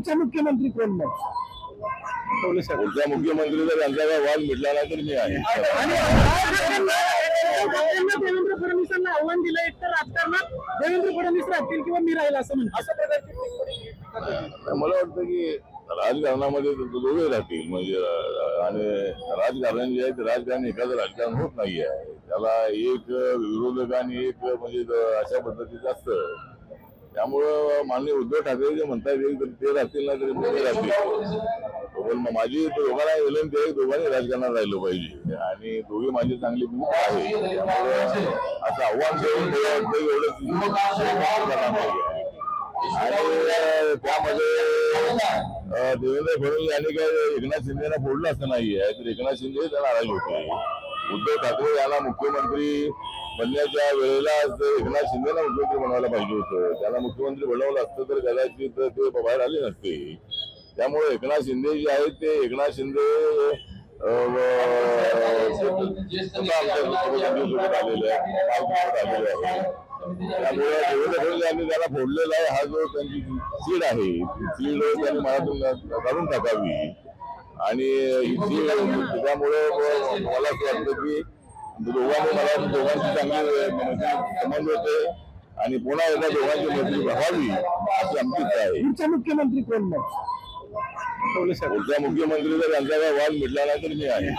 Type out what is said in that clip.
पुढचा मुख्यमंत्री कोण मग? पुढचा मुख्यमंत्री जर यांचा काय वाद मिटला नाही तर मी आहे. आणि देवेंद्र फडणवीसांना आव्हान दिलं एक तर राजकारणात देवेंद्र फडणवीस राहतील किंवा मी राहील असं म्हणतात अशा प्रकारची टिप्पणी. मला वाटतं की राजकारणामध्ये तो- तो दोघे राहतील. म्हणजे अं, आणि राजकारण जे आहे ते राजकारण एखादं राजकारण होत नाही आहे त्याला एक विरोधक आणि एक म्हणजे अशा पद्धतीचं असतं. त्यामुळं माननीय उद्धव ठाकरे जे म्हणतात तर ते राहतील ना तरी दोघे राहतील. माझी दोघांना विनंती आहे दोघांनी राजकारणात राहिलं पाहिजे. आणि दोघे माझी चांगली भूक आहे. त्यामुळं असं आव्हान देऊन एवढं करायला पाहिजे. आणि त्यामध्ये देवेंद्र फडणवीस यांनी काय एकनाथ शिंदेना फोडलं असं नाहीये. तर एकनाथ शिंदे त्यांना नाराज होते. उद्धव ठाकरे यांना मुख्यमंत्री बनण्याच्या वेळेला एकनाथ शिंदेना मुख्यमंत्री बनवायला पाहिजे होतं. त्याला मुख्यमंत्री बनवलं असतं तर कदाचित ते बाहेर आले नसते. त्यामुळे एकनाथ शिंदे जे आहेत ते एकनाथ शिंदे आलेले त्यामुळे देवेंद्र फडणवीस यांनी त्याला फोडलेला आहे हा जो त्यांची सीड आहे ती सीड त्यांनी मनातून काढून टाकावी. आणि त्यामुळे मला असं वाटतं की दोघांनी मला दोघांची चांगली मैत्री संबंध होते. आणि पुन्हा एकदा दोघांची मैत्री व्हावी अशी आमची इच्छा आहे. पुढचा मुख्यमंत्री कोण मग? पुढचा मुख्यमंत्री जर यांचा काय वाद मिटला नाही तर मी आहे.